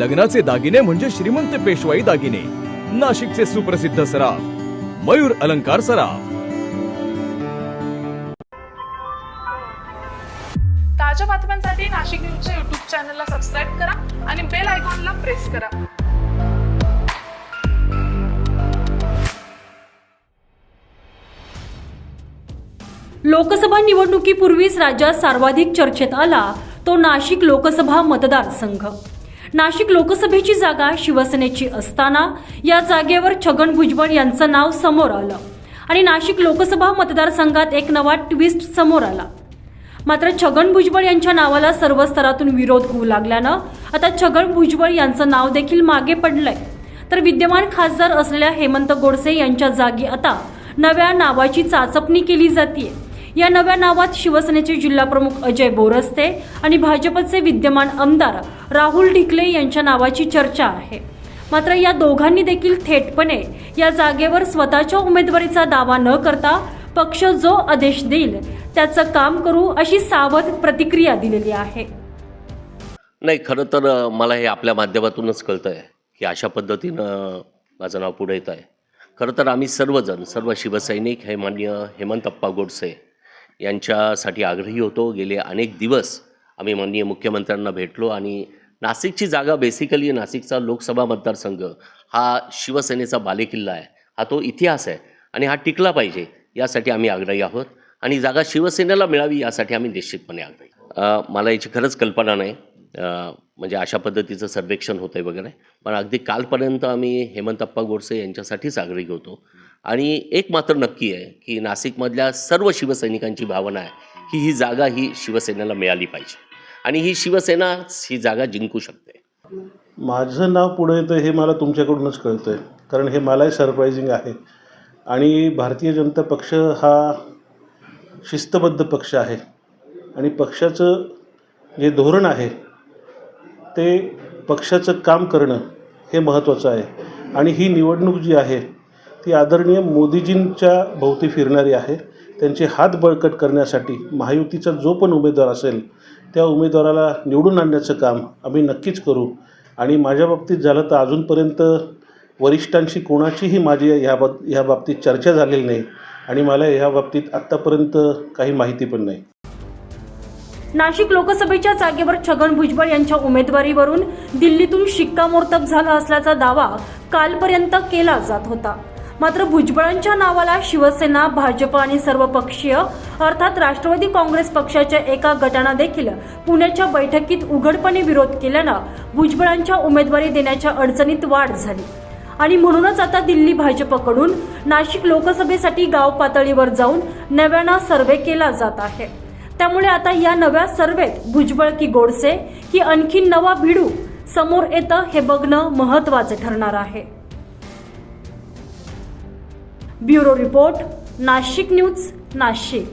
लग्नाचे दागिने म्हणजे श्रीमंत पेशवाई दागिने. नाशिकचे सुप्रसिद्ध सराफ मयूर अलंकार सराफ. ताज्या बातम्यांसाठी नाशिक न्यूजच्या युट्यूब चॅनलला सबस्क्राईब करा आणि बेल आयकॉनला प्रेस करा. लोकसभा निवडणुकीपूर्वीच राज्यात सर्वाधिक चर्चेत आला तो नाशिक लोकसभा मतदारसंघ. नाशिक लोकसभेची जागा शिवसेनेची असताना या जागेवर छगन भुजबळ यांचं नाव समोर आलं आणि नाशिक लोकसभा मतदारसंघात एक नवा ट्विस्ट समोर आला. मात्र छगन भुजबळ यांच्या नावाला सर्व स्तरातून विरोध होऊ लागल्यानं आता छगन भुजबळ यांचं नाव देखील मागे पडलंय. तर विद्यमान खासदार असलेल्या हेमंत गोडसे यांच्या जागी आता नव्या नावाची चाचपणी केली जाते या नव्या नावात शिवसेनेचे जिल्हाप्रमुख अजय बोरस्ते आणि भाजपचे विद्यमान आमदार राहुल ढिकले यांच्या नावाची चर्चा आहे. मात्र या दोघांनी देखील थेटपणे या जागेवर स्वतःच्या उमेदवारीचा दावा न करता पक्ष जो आदेश देईल त्याचं काम करू अशी सावध प्रतिक्रिया दिलेली आहे. नाही खरं तर मला हे आपल्या माध्यमातूनच कळतं आहे की अशा पद्धतीनं माझं नाव पुढे येतं आहे. खरं तर आम्ही सर्वजण सर्व शिवसैनिक हे मान्य हेमंतप्पा गोडसे यांच्यासाठी आग्रही होतो. गेले अनेक दिवस आम्ही माननीय मुख्यमंत्र्यांना भेटलो आणि नाशिकची जागा बेसिकली नाशिकचा लोकसभा मतदारसंघ हा शिवसेनेचा बालेकिल्ला आहे. हा तो इतिहास आहे आणि हा टिकला पाहिजे यासाठी आम्ही आग्रही आहोत आणि जागा शिवसेनेला मिळावी यासाठी आम्ही निश्चितपणे आग्रही मला याची खरंच कल्पना नाही. म्हणजे अशा पद्धतीचं सर्वेक्षण होतं आहे वगैरे. पण अगदी कालपर्यंत आम्ही हेमंतप्पा गोडसे यांच्यासाठीच आग्रही होतो. आणि एक मात्र नक्की आहे की नाशिकमधल्या सर्व शिवसैनिकांची भावना आहे की ही जागा ही शिवसेनेला मिळाली पाहिजे. आणि ही शिवसेनाच ही जागा जिंकू शकते. माझं नाव पुढे येतं हे मला तुमच्याकडूनच कळतं आहे कारण हे मलाही सरप्रायझिंग आहे. आणि भारतीय जनता पक्ष हा शिस्तबद्ध पक्ष आहे. आणि पक्षाचं जे धोरण आहे ते पक्षाचं काम करणं हे महत्त्वाचं आहे. आणि ही निवडणूक जी आहे ती आदरणीय मोदीजींच्या भोवती फिरणारी आहे. त्यांचे हात बळकट करण्यासाठी महायुतीचा जो पण उमेदवार असेल त्या उमेदवाराला निवडून आणण्याचं काम आम्ही नक्कीच करू. आणि माझ्या बाबतीत झालं तर अजूनपर्यंत वरिष्ठांशी कोणाचीही माझी ह्या बाब ह्या बाबतीत चर्चा झालेली नाही. आणि मला ह्या बाबतीत आत्तापर्यंत काही माहिती पण नाही. नाशिक लोकसभेच्या जागेवर छगन भुजबळ यांच्या उमेदवारीवरून दिल्लीतून शिक्कामोर्तब झाला असल्याचा दावा कालपर्यंत केला जात होता. मात्र भुजबळांच्या नावाला शिवसेना भाजप आणि सर्व पक्षीय अर्थात राष्ट्रवादी काँग्रेस पक्षाच्या एका गटानं देखील पुण्याच्या बैठकीत उघडपणे विरोध केल्यानं भुजबळांच्या उमेदवारी देण्याच्या अडचणीत वाढ झाली. आणि म्हणूनच आता दिल्ली भाजपकडून नाशिक लोकसभेसाठी गाव पातळीवर जाऊन नव्यानं सर्वे केला जात आहे. त्यामुळे आता या नव्या सर्वेत भुजबळ की गोडसे की आणखी नवा भिडू समोर येतं हे बघणं महत्वाचं ठरणार आहे. Bureau report Nashik news Nashik.